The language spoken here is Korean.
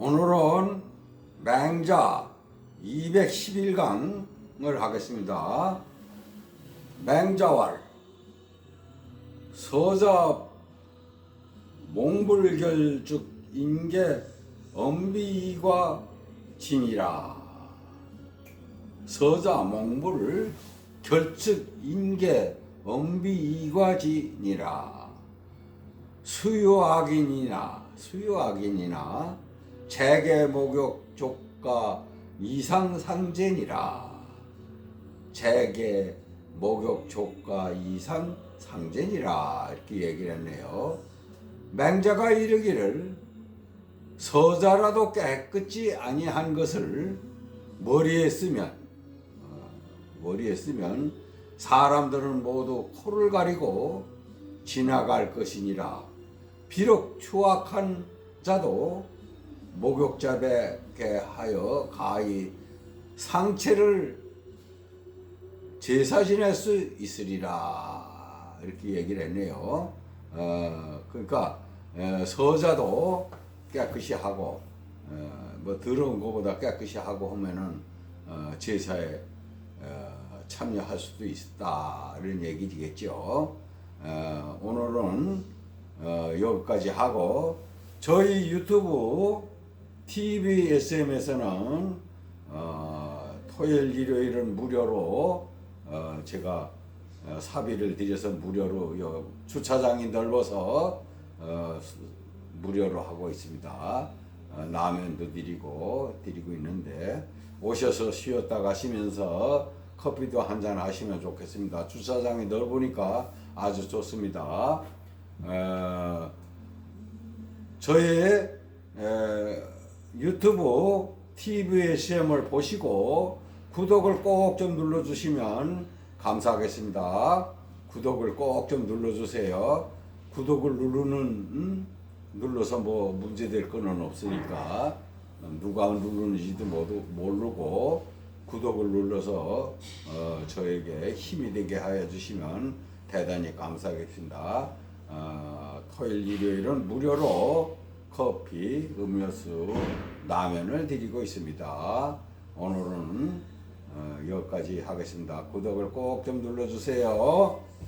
오늘은 맹자 211강을 하겠습니다. 맹자왈 서자 몽불결죽 인계 엄비과 진이라 서자 몽불 결측 인계 엄비과 진이라 수요악인이나 수요악인이나 재계 목욕 조가 이상 상전이라. 재계 목욕 조가 이상 상전이라. 이렇게 얘기를 했네요. 맹자가 이르기를 서자라도 깨끗이 아니한 것을 머리에 쓰면 어, 머리에 쓰면 사람들은 모두 코를 가리고 지나갈 것이니라. 비록 추악한 자도 목욕자에게 하여 가히 상체를 제사 지낼 수 있으리라 이렇게 얘기를 했네요. 어, 그러니까 에, 서자도 깨끗이 하고 어, 뭐 더러운 것보다 깨끗이 하고 하면은 어, 제사에 어, 참여할 수도 있다 이런 얘기겠죠. 어, 오늘은 어, 여기까지 하고 저희 유튜브 TVSM에서는 어, 토요일 일요일은 무료로 어, 제가 어, 사비를 들여서 무료로 요 주차장이 넓어서 어, 수- 무료로 하고 있습니다. 어, 라면도 드리고 드리고 있는데 오셔서 쉬었다 가시면서 커피도 한 잔 하시면 좋겠습니다. 주차장이 넓으니까 아주 좋습니다. 어, 저의 에, 유튜브 TV 시험을 보시고 구독을 꼭 좀 눌러주시면 감사하겠습니다. 구독을 꼭 좀 눌러주세요. 구독을 누르는 음, 눌러서 뭐 문제될 거는 없으니까 누가 누르는지도 모두 모르고 구독을 눌러서 어, 저에게 힘이 되게 하여 주시면 대단히 감사하겠습니다. 어, 토요일 일요일은 무료로 커피, 음료수, 라면을 드리고 있습니다. 오늘은 어, 여기까지 하겠습니다. 구독을 꼭 좀 눌러주세요.